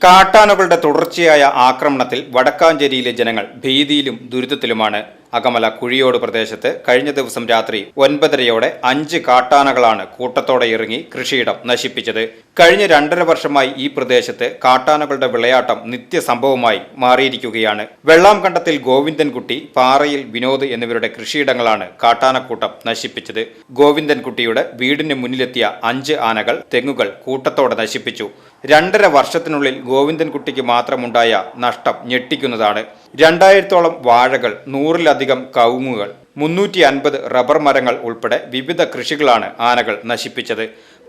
കാട്ടാനകളുടെ തുടർച്ചയായ ആക്രമണത്തിൽ വടക്കാഞ്ചേരിയിലെ ജനങ്ങൾ ഭീതിയിലും ദുരിതത്തിലുമാണ് അകമല കുഴിയോട് പ്രദേശത്ത് കഴിഞ്ഞ ദിവസം രാത്രി ഒൻപതരയോടെ അഞ്ച് കാട്ടാനകളാണ് കൂട്ടത്തോടെ ഇറങ്ങി കൃഷിയിടം നശിപ്പിച്ചത്. കഴിഞ്ഞ രണ്ടര വർഷമായി ഈ പ്രദേശത്ത് കാട്ടാനകളുടെ വിളയാട്ടം നിത്യസംഭവമായി മാറിയിരിക്കുകയാണ്. വെള്ളാം കണ്ടത്തിൽ ഗോവിന്ദൻകുട്ടി പാറയിൽ വിനോദ് എന്നിവരുടെ കൃഷിയിടങ്ങളാണ് കാട്ടാനക്കൂട്ടം നശിപ്പിച്ചത്. ഗോവിന്ദൻകുട്ടിയുടെ വീടിന് മുന്നിലെത്തിയ അഞ്ച് ആനകൾ തെങ്ങുകൾ കൂട്ടത്തോടെ നശിപ്പിച്ചു. രണ്ടര വർഷത്തിനുള്ളിൽ ഗോവിന്ദൻകുട്ടിക്ക് മാത്രമുണ്ടായ നഷ്ടം ഞെട്ടിക്കുന്നതാണ്. രണ്ടായിരത്തോളം വാഴകൾ നൂറിലധികം കൗമുകൾ മുന്നൂറ്റി അൻപത് റബ്ബർ മരങ്ങൾ ഉൾപ്പെടെ വിവിധ കൃഷികളാണ് ആനകൾ നശിപ്പിച്ചത്.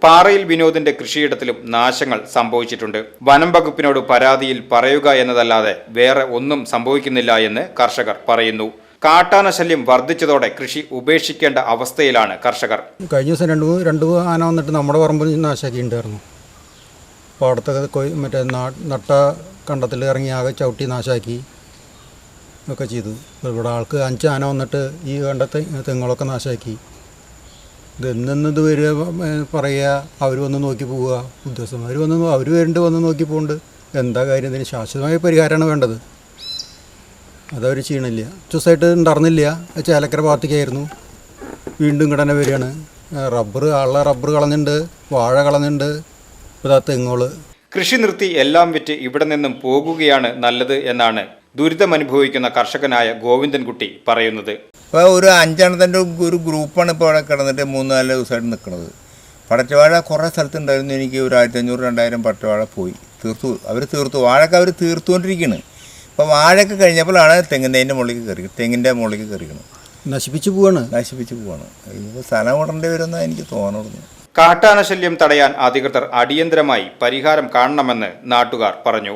പാറയിൽ വിനോദിന്റെ കൃഷിയിടത്തിലും നാശങ്ങൾ സംഭവിച്ചിട്ടുണ്ട്. വനം വകുപ്പിനോട് പരാതിയിൽ പറയുക എന്നതല്ലാതെ വേറെ ഒന്നും സംഭവിക്കുന്നില്ല എന്ന് കർഷകർ പറയുന്നു. കാട്ടാന ശല്യം വർദ്ധിച്ചതോടെ കൃഷി ഉപേക്ഷിക്കേണ്ട അവസ്ഥയിലാണ് കർഷകർ. കഴിഞ്ഞ ദിവസം രണ്ട് രണ്ടു ആന വന്നിട്ട് നമ്മുടെ പറമ്പിൽ നാശാക്കിയിട്ടുണ്ടായിരുന്നു. അവിടുത്തെ മറ്റേ നട്ട കണ്ടത്തിൽ ഇറങ്ങി ആകെ ചവിട്ടി നാശാക്കി. ഒക്കെ ചെയ്തു ഇവിടെ ആൾക്ക് അഞ്ച് ആന വന്നിട്ട് ഈ കണ്ട തെ- തെങ്ങുകളൊക്കെ നാശാക്കി. ഇത് എന്നെന്ന് ഇത് വരിക പറയുക അവർ വന്ന് നോക്കി പോവുക. ഉദ്യോഗസ്ഥന്മാർ വന്ന് അവർ വരുന്നുണ്ട് വന്ന് നോക്കി പോകുന്നുണ്ട് എന്താ കാര്യം? ഇതിന് ശാശ്വതമായ പരിഹാരമാണ് വേണ്ടത്. അതവർ ചെയ്യണില്ല. ചൂസായിട്ട് ഉണ്ടായിരുന്നില്ല ചേലക്കര ഭാഗത്തേക്കായിരുന്നു. വീണ്ടും ഇങ്ങനെ വരികയാണ്. റബ്ബർ ആളെ റബ്ബർ കളഞ്ഞിട്ടുണ്ട് വാഴ കളഞ്ഞിട്ടുണ്ട് ഇതാ തെങ്ങുകൾ കൃഷി നിർത്തി എല്ലാം വിറ്റ് ഇവിടെ നിന്നും പോകുകയാണ് നല്ലത് എന്നാണ് ദുരിതമനുഭവിക്കുന്ന കർഷകനായ ഗോവിന്ദൻകുട്ടി പറയുന്നത്. ഇപ്പോൾ ഒരു അഞ്ചെണ്ണത്തിന്റെ ഒരു ഗ്രൂപ്പാണ് ഇപ്പോൾ അവിടെ കിടന്നിട്ട് മൂന്ന് നാല് ദിവസമായിട്ട് നിൽക്കുന്നത് പടച്ചവാഴ കുറേ സ്ഥലത്തുണ്ടായിരുന്നു എനിക്ക് ഒരു ആയിരത്തി അഞ്ഞൂറ് രണ്ടായിരം പടച്ചവാഴ പോയി. തീർത്തു അവർ തീർത്തു വാഴയൊക്കെ അവർ തീർത്തുകൊണ്ടിരിക്കുകയാണ് ഇപ്പോൾ വാഴയൊക്കെ കഴിഞ്ഞപ്പോഴാണ് തെങ്ങിന്റെ മുകളിലേക്ക് കയറി തെങ്ങിന്റെ മുകളിലേക്ക് കയറിക്കണം നശിപ്പിച്ചു പോവാണ്. നശിപ്പിച്ച് പോവാണ്. ഇപ്പോൾ സ്ഥലം വിടേണ്ടി വരുമെന്നാണ് എനിക്ക് തോന്നുന്നു കാട്ടാനശല്യം തടയാൻ അധികൃതർ അടിയന്തരമായി പരിഹാരം കാണണമെന്ന് നാട്ടുകാർ പറഞ്ഞു.